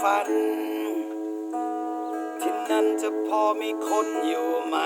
ฝัน ที่นั่นจะพอมีคนอยู่ไหม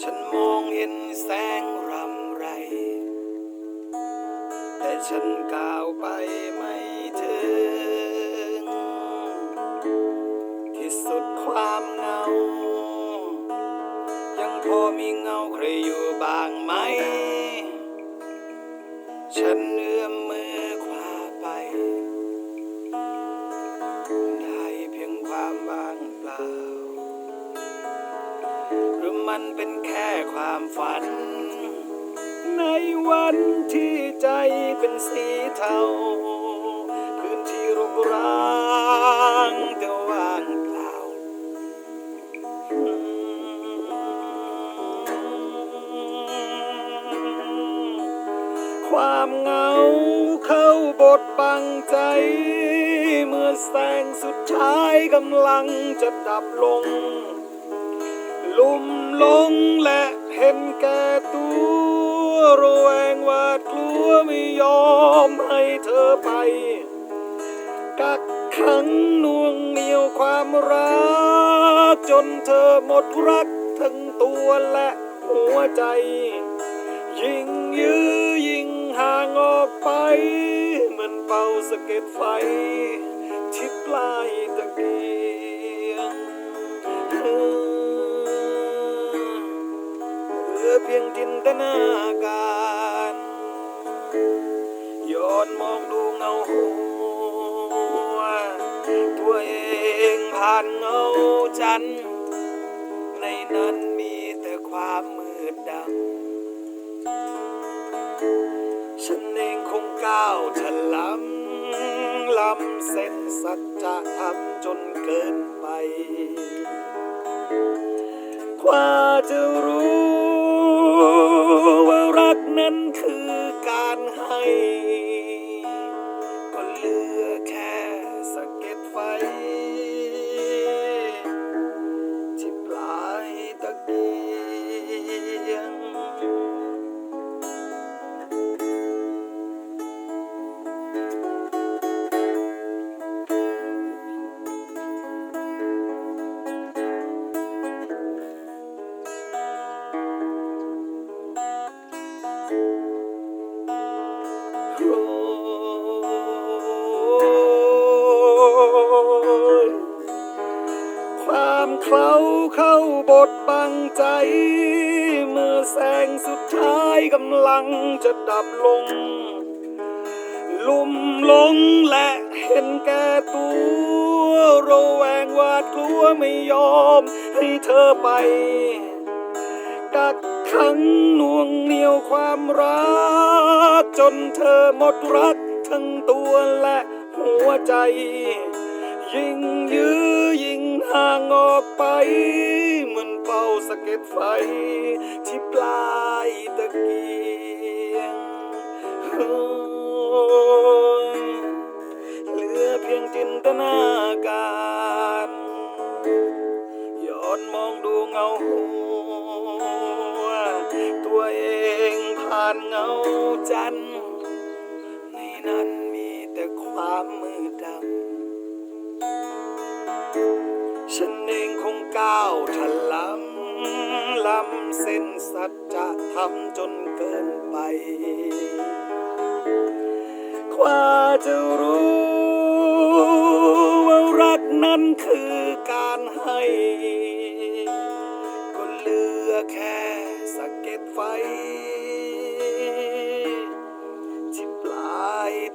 ฉันมองเห็นแสงรำไร แต่ฉันก้าวไปไม่ถึง ที่สุดความเหงา ยังพอมีเงาใครอยู่บ้างไหม ฉันเอื้อมมือ มันเป็นแค่ความฝัน ในวันที่ใจเป็นสีเทาพื้นที่รกร้างแต่ว่างเปล่า ความเหงาเข้าบทบังใจ เมื่อแสงสุดท้ายกำลังจะดับลง ลุ่มหลงและเห็นแก่ตัวระแวงหวาดกลัวไม่ยอมให้เธอไป กักขังน่วงเหนียวความรัก จนเธอหมดรักทั้งตัวและหัวใจ ยิ่งยื้อยิ่งห่างออกไป เหมือนเป่าสะเก็ดไฟ ที่ปลายตะเกีย นาการย้อนมองดูเงาหัว ตัวเองผ่านเงาจัน ในนั้นมีแต่ความมืดดำ ฉันเองคงก้าวถลำลำเส้นสัจธรรมจนเกินไป กว่าจะรู้ ว่ารักนั้นคือการให้ แสงสุดท้ายกำลังจะดับลง ลุ่มหลงและเห็นแก่ตัวระแวงหวาดกลัวไม่ยอมให้เธอไป กักขังน่วงเหนียวความรัก จนเธอหมดรักทั้งตัวและหัวใจ ยิ่งยื้อยิ่งห่างออกไป เหมือนเป่าสะเก็ดไฟที่านเงาจัน ในนั้นมีแต่ความมืดดำ ฉันเองคงก้าวถลำลำเส้นสัจธรรมจนเกินไป กว่าจะรู้ว่ารักนั้นคือการให้ ก็เหลือแค่สะเก็ดไฟ